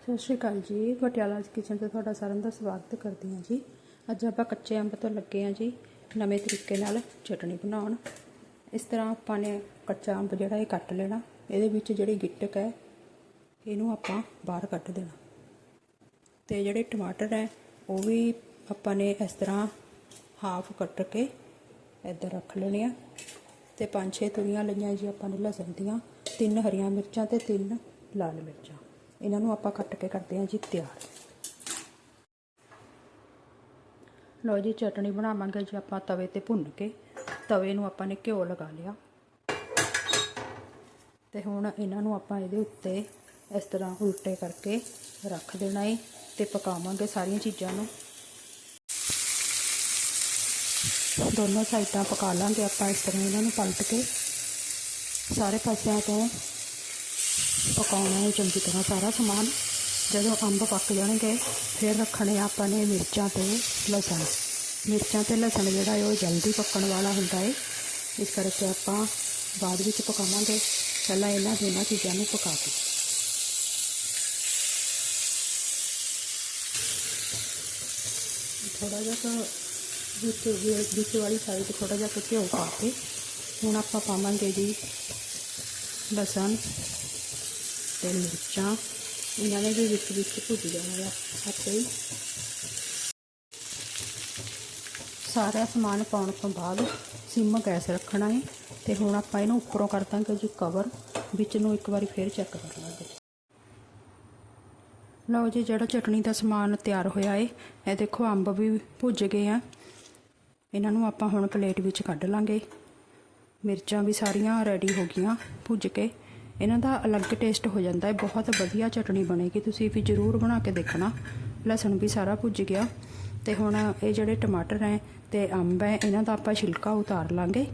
ਸਤਿ ਸ਼੍ਰੀ ਅਕਾਲ ਜੀ। ਪਟਿਆਲਾ ਕਿਚਨ ਤੇ ਤੁਹਾਡਾ ਸਾਰਿਆਂ ਦਾ ਸਵਾਗਤ ਕਰਦੀ ਹਾਂ ਜੀ। ਅੱਜ ਆਪਾਂ ਕੱਚੇ ਅੰਬ ਤੋਂ ਲੱਗੇ ਹਾਂ ਜੀ, ਨਵੇਂ ਤਰੀਕੇ ਨਾਲ ਚਟਣੀ ਬਣਾਉਣ। ਇਸ ਤਰ੍ਹਾਂ ਆਪਾਂ ਨੇ ਕੱਚਾ ਅੰਬ ਜਿਹੜਾ ਇਹ ਕੱਟ ਲੈਣਾ, ਇਹਦੇ ਵਿੱਚ ਜਿਹੜੀ ਗਿੱਟਕ ਹੈ, ਇਹਨੂੰ ਆਪਾਂ ਬਾਹਰ ਕੱਢ ਦੇਣਾ। ਤੇ ਜਿਹੜੇ ਟਮਾਟਰ ਹੈ, ਉਹ ਵੀ ਆਪਾਂ ਨੇ ਇਸ ਤਰ੍ਹਾਂ ਹਾਫ ਕੱਟ ਕੇ ਇੱਧਰ ਰੱਖ ਲੈਣੇ ਆ। ਤੇ ਪੰਜ ਛੇ ਤੁਰੀਆਂ ਲਈਆਂ ਜੀ ਆਪਾਂ ਨੇ ਲਸਣ ਦੀਆਂ, ਤਿੰਨ ਹਰੀਆਂ ਮਿਰਚਾਂ ਤੇ ਤਿੰਨ ਲਾਲ ਮਿਰਚਾਂ। ਇਹਨਾਂ ਨੂੰ ਆਪਾਂ ਕੱਟ ਕੇ ਕਰਦੇ ਹਾਂ ਜੀ ਤਿਆਰ। ਲਓ ਜੀ, ਚਟਣੀ ਬਣਾਵਾਂਗੇ ਜੀ ਆਪਾਂ ਤਵੇ ਤੇ ਭੁੰਨ ਕੇ। ਤਵੇ ਨੂੰ ਆਪਾਂ ਨੇ ਘਿਓ ਲਗਾ ਲਿਆ। ਤੇ ਹੁਣ ਇਹਨਾਂ ਨੂੰ ਆਪਾਂ ਇਹਦੇ ਉੱਤੇ ਇਸ ਤਰ੍ਹਾਂ ਉਲਟੇ ਕਰਕੇ ਰੱਖ ਦੇਣਾ ਹੈ ਤੇ ਪਕਾਵਾਂਗੇ ਸਾਰੀਆਂ ਚੀਜ਼ਾਂ ਨੂੰ। ਦੋਨੋਂ ਸਾਈਡਾਂ ਪਕਾ ਲਾਂਗੇ ਆਪਾਂ ਇਸ ਤਰ੍ਹਾਂ ਇਹਨਾਂ ਨੂੰ ਪਲਟ ਕੇ। ਸਾਰੇ ਪਾਸਿਆਂ ਤੋਂ ਪਕਾਉਣਾ ਹੈ ਚੰਗੀ ਤਰ੍ਹਾਂ ਸਾਰਾ ਸਮਾਨ। ਜਦੋਂ ਅੰਬ ਪੱਕ ਜਾਣਗੇ, ਫਿਰ ਰੱਖਣੇ ਆਪਾਂ ਨੇ ਮਿਰਚਾਂ ਤੇ ਲਸਣ। ਮਿਰਚਾਂ ਤੇ ਲਸਣ ਜਿਹੜਾ ਹੈ ਉਹ ਜਲਦੀ ਪੱਕਣ ਵਾਲਾ ਹੁੰਦਾ ਹੈ। ਇਸ ਕਰਕੇ ਆਪਾਂ ਬਾਅਦ ਵਿੱਚ ਪਕਾਵਾਂਗੇ। ਪਹਿਲਾਂ ਇਹਨਾਂ ਦੋਨਾਂ ਚੀਜ਼ਾਂ ਨੂੰ ਪਕਾ ਕੇ। ਥੋੜਾ ਜਿਹਾ ਕੁ ਵਿੱਚ ਵਿੱਚ ਵਾਲੀ ਸਾਈਡ ਥੋੜਾ ਜਿਹਾ ਕੁ ਘਿਓ ਪਾ ਕੇ। ਹੁਣ ਆਪਾਂ ਪਾਵਾਂਗੇ ਜੀ ਲਸਣ। ਤੇ ਮਿਰਚਾਂ, ਇਹਨਾਂ ਨੇ ਵੀ ਵਿੱਚ ਵਿੱਚ ਭੁੱਜ ਜਾਣਾ ਹੈ ਆਪੇ ਹੀ ਸਾਰਾ ਸਮਾਨ ਪਾਉਣ ਤੋਂ ਬਾਅਦ ਸਿਮ ਗੈਸ ਰੱਖਣਾ ਹੈ ਤੇ ਹੁਣ ਆਪਾਂ ਇਹਨੂੰ ਉੱਪਰੋਂ ਕਰ ਦਾਂਗੇ ਜੀ ਕਵਰ ਵਿੱਚ ਨੂੰ ਇੱਕ ਵਾਰੀ ਫੇਰ ਚੈੱਕ ਕਰ ਲਾਂਗੇ। ਲਓ ਜੀ, ਜਿਹੜਾ ਚਟਣੀ ਦਾ ਸਮਾਨ ਤਿਆਰ ਹੋਇਆ ਏ, ਇਹ ਦੇਖੋ ਅੰਬ ਵੀ ਭੁੱਜ ਗਏ ਆ। ਇਹਨਾਂ ਨੂੰ ਆਪਾਂ ਹੁਣ ਪਲੇਟ ਵਿੱਚ ਕੱਢ ਲਾਂਗੇ। ਮਿਰਚਾਂ ਵੀ ਸਾਰੀਆਂ ਰੈਡੀ ਹੋ ਗਈਆਂ ਭੁੱਜ ਕੇ। ਇਹਨਾਂ ਦਾ ਅਲੱਗ ਟੇਸਟ ਹੋ ਜਾਂਦਾ ਹੈ। ਬਹੁਤ ਵਧੀਆ ਚਟਣੀ ਬਣੇਗੀ। ਤੁਸੀਂ ਵੀ ਜ਼ਰੂਰ ਬਣਾ ਕੇ ਦੇਖਣਾ। ਲਸਣ ਵੀ ਸਾਰਾ ਭੁੱਜ ਗਿਆ। ਤੇ ਹੁਣ ਇਹ ਜਿਹੜੇ ਟਮਾਟਰ ਹੈ ਤੇ ਅੰਬ ਹੈ, ਇਹਨਾਂ ਦਾ ਆਪਾਂ ਛਿਲਕਾ ਉਤਾਰ ਲਾਂਗੇ।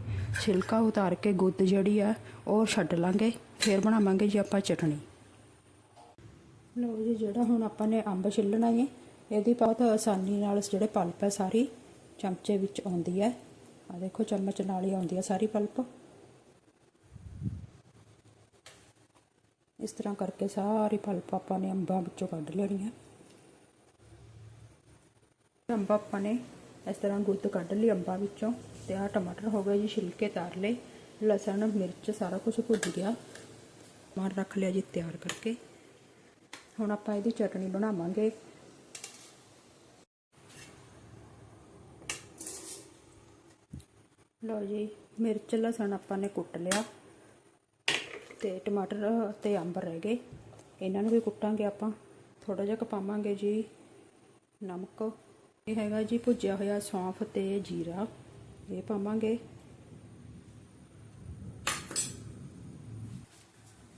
ਛਿਲਕਾ ਉਤਾਰ ਕੇ ਗੁੱਦ ਜਿਹੜੀ ਆ, ਉਹ ਛੱਡ ਲਾਂਗੇ। ਫਿਰ ਬਣਾਵਾਂਗੇ ਜੀ ਆਪਾਂ ਚਟਣੀ। ਲਓ ਜੀ, ਜਿਹੜਾ ਹੁਣ ਆਪਾਂ ਨੇ ਅੰਬ ਛਿੱਲਣਾ ਹੈ ਇਹਦੀ ਬਹੁਤ ਆਸਾਨੀ ਨਾਲ ਜਿਹੜੇ ਪਲਪ ਹੈ ਸਾਰੀ ਚਮਚੇ ਵਿੱਚ ਆਉਂਦੀ ਹੈ। ਆ ਦੇਖੋ, ਚਮਚ ਨਾਲ ਹੀ ਆਉਂਦੀ ਹੈ ਸਾਰੀ ਪਲਪ। ਇਸ ਤਰ੍ਹਾਂ ਕਰਕੇ ਸਾਰੀ ਪਲਪ ਆਪਾਂ ਨੇ ਅੰਬਾਂ ਵਿੱਚੋਂ ਕੱਢ ਲੈਣੀ ਹੈ ਅੰਬ ਆਪਾਂ ਨੇ ਇਸ ਤਰ੍ਹਾਂ ਗੁੱਦ ਕੱਢ ਲਈ ਅੰਬਾਂ ਵਿੱਚੋਂ ਤੇ ਆਹ ਟਮਾਟਰ ਹੋ ਗਏ ਜੀ ਛਿਲਕੇ ਤਾਰ ਲਏ। ਲਸਣ, ਮਿਰਚ ਸਾਰਾ ਕੁਝ ਭੁੱਜ ਗਿਆ। ਮਾਰ ਰੱਖ ਲਿਆ ਜੀ ਤਿਆਰ ਕਰਕੇ। ਹੁਣ ਆਪਾਂ ਇਹਦੀ ਚਟਣੀ ਬਣਾਵਾਂਗੇ। ਲਓ ਜੀ, ਮਿਰਚ, ਲਸਣ ਆਪਾਂ ਨੇ ਕੁੱਟ ਲਿਆ। ਤੇ ਟਮਾਟਰ ਤੇ ਅੰਬ ਰਹਿ ਗਏ। ਇਹਨਾਂ ਨੂੰ ਵੀ ਕੁੱਟਾਂਗੇ ਆਪਾਂ। ਥੋੜਾ ਜਿਹਾ ਪਾਵਾਂਗੇ ਜੀ ਨਮਕ। ਇਹ ਹੈਗਾ ਜੀ ਭੁੱਜਿਆ ਹੋਇਆ ਸੌਂਫ ਤੇ ਜੀਰਾ। ਇਹ ਪਾਵਾਂਗੇ।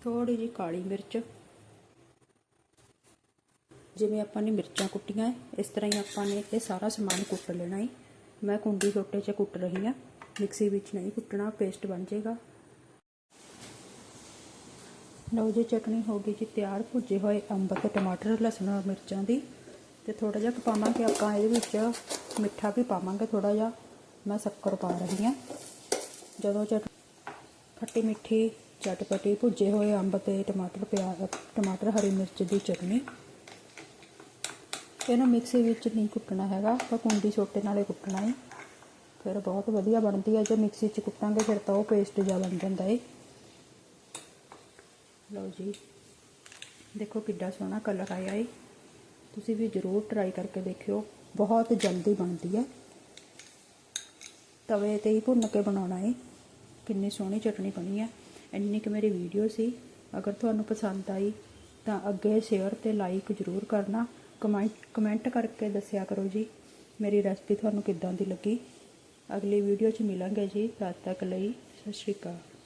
ਥੋੜੀ ਜੀ ਕਾਲੀ ਮਿਰਚ। ਜਿਵੇਂ ਆਪਾਂ ਨੇ ਮਿਰਚਾਂ ਕੁੱਟੀਆਂ, ਇਸ ਤਰ੍ਹਾਂ ਹੀ ਆਪਾਂ ਨੇ ਇਹ ਸਾਰਾ ਸਮਾਨ ਕੁੱਟ ਲੈਣਾ ਹੈ ਮੈਂ ਕੁੰਡੀ ਛੋਟੇ 'ਚ ਕੁੱਟ ਰਹੀ ਹਾਂ। ਮਿਕਸੀ ਵਿੱਚ ਨਹੀਂ ਕੁੱਟਣਾ, ਪੇਸਟ ਬਣ ਜਾਏਗਾ। ਲਓ ਜੀ, ਚਟਨੀ ਹੋ ਗਈ ਜੀ ਤਿਆਰ, ਭੁੱਜੇ ਹੋਏ ਅੰਬ ਤੇ ਟਮਾਟਰ, ਲਸਣ ਔਰ ਮਿਰਚਾਂ ਦੀ ਤੇ ਥੋੜਾ ਜਿਹਾ ਪਾਵਾਂਗੇ ਆਪਾਂ ਇਹਦੇ ਵਿੱਚ। ਮਿੱਠਾ ਵੀ ਪਾਵਾਂਗੇ ਥੋੜਾ ਜਿਹਾ। ਮੈਂ ਸ਼ੱਕਰ ਪਾ ਰਹੀ ਹਾਂ। ਜਦੋਂ ਚਟ, ਖੱਟੀ ਮਿੱਠੀ, ਚਟਪਟੀ, ਭੁੱਜੇ ਹੋਏ ਅੰਬ ਤੇ ਟਮਾਟਰ ਪਿਆਜ਼ ਟਮਾਟਰ, ਹਰੀ ਮਿਰਚ ਦੀ ਚਟਨੀ। ਇਹਨੂੰ ਮਿਕਸੀ ਵਿੱਚ ਨਹੀਂ ਕੁੱਟਣਾ ਹੈਗਾ ਤਾਂ ਕੁੰਡੀ ਛੋਟੇ ਨਾਲੇ ਕੁੱਟਣਾ ਹੈ ਫਿਰ ਬਹੁਤ ਵਧੀਆ ਬਣਦੀ ਹੈ। ਜੇ ਮਿਕਸੀ 'ਚ ਕੁੱਟਾਂਗੇ, ਫਿਰ ਤਾਂ ਉਹ ਪੇਸਟ ਜਿਹਾ ਬਣ ਜਾਂਦਾ ਹੈ ਲਓ ਜੀ। ਦੇਖੋ ਕਿੱਡਾ ਸੋਹਣਾ ਕਲਰ ਆਇਆ ਏ। ਤੁਸੀਂ ਵੀ ਜ਼ਰੂਰ ਟਰਾਈ ਕਰਕੇ ਦੇਖਿਓ। ਬਹੁਤ ਜਲਦੀ ਬਣਦੀ ਹੈ ਤਵੇ ਤੇ ਹੀ ਭੁੰਨ ਕੇ ਬਣਾਉਣਾ ਏ। ਕਿੰਨੀ ਸੋਹਣੀ ਚਟਣੀ ਬਣੀ ਹੈ ਇੰਨੀ ਕਿ ਮੇਰੀ ਵੀਡੀਓ ਸੀ। ਅਗਰ ਤੁਹਾਨੂੰ ਪਸੰਦ ਆਈ ਤਾਂ ਅੱਗੇ ਸ਼ੇਅਰ ਤੇ ਲਾਈਕ ਜ਼ਰੂਰ ਕਰਨਾ। ਕਮੈਂਟ ਕਮੈਂਟ ਕਰਕੇ ਦੱਸਿਆ ਕਰੋ ਜੀ, ਮੇਰੀ ਰੈਸਪੀ ਤੁਹਾਨੂੰ ਕਿੱਦਾਂ ਦੀ ਲੱਗੀ। ਅਗਲੀ ਵੀਡੀਓ 'ਚ ਮਿਲਾਂਗੇ ਜੀ। ਤਦ ਤੱਕ ਲਈ ਸਤਿ ਸ਼੍ਰੀ ਅਕਾਲ।